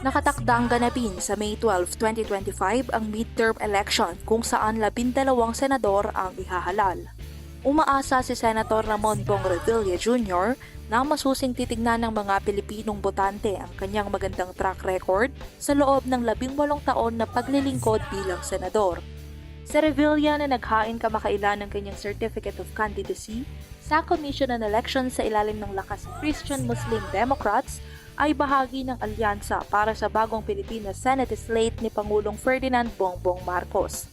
Nakatakdang ganapin sa May 12, 2025 ang midterm election kung saan labindalawang senador ang ihahalal. Umaasa si Senator Ramon Bong Revilla Jr. na masusing titignan ng mga Pilipinong botante ang kanyang magandang track record sa loob ng labing walong taon na paglilingkod bilang senador. Si Revilla na naghain kamakailan ng kanyang Certificate of Candidacy sa Commission on Elections sa ilalim ng lakas Christian Muslim Democrats ay bahagi ng alyansa para sa bagong Pilipinas Senate slate ni Pangulong Ferdinand Bongbong Marcos.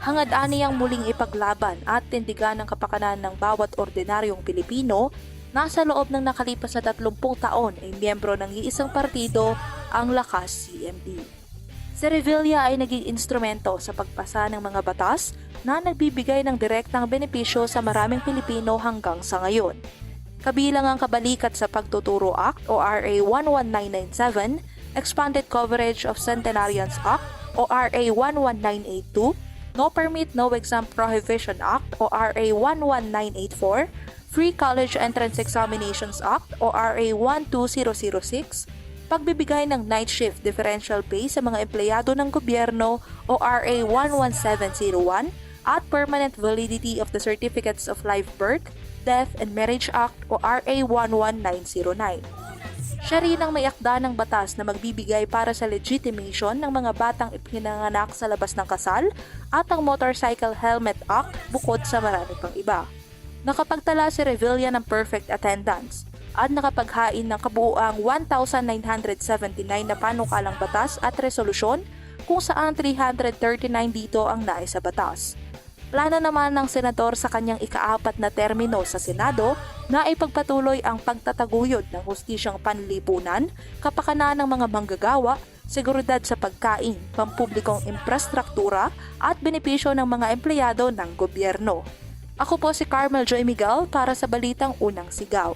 Hangad aniyang muling ipaglaban at tindigan ng kapakanan ng bawat ordinaryong Pilipino, nasa loob ng nakalipas na 30 taon ay miyembro ng iisang partido, ang Lakas CMD. Si Revilla ay naging instrumento sa pagpasa ng mga batas na nagbibigay ng direktang benepisyo sa maraming Pilipino hanggang sa ngayon. Kabilang ang Kabalikat sa Pagtuturo Act o RA 11997, Expanded Coverage of Centenarians Act o RA 11982, No Permit No Exam Prohibition Act o RA 11984, Free College Entrance Examinations Act o RA 12006, pagbibigay ng night shift differential pay sa mga empleyado ng gobyerno o RA 11701 at permanent validity of the certificates of live birth, death, and marriage act o RA 11909. Siya rin ang may akda ng batas na magbibigay para sa legitimation ng mga batang ipinanganak sa labas ng kasal at ang Motorcycle Helmet Act bukod sa marami pang iba. Nakapagtala si Revilla ng perfect attendance at nakapaghain ng kabuuang 1,979 na panukalang batas at resolusyon kung saan 339 dito ang nais sa batas. Plano naman ng senador sa kanyang ikaapat na termino sa Senado na ipagpatuloy ang pagtataguyod ng hustisyang panlipunan, kapakanan ng mga manggagawa, seguridad sa pagkain, pampublikong infrastruktura at benepisyo ng mga empleyado ng gobyerno. Ako po si Carmel Joy Miguel para sa Balitang Unang Sigaw.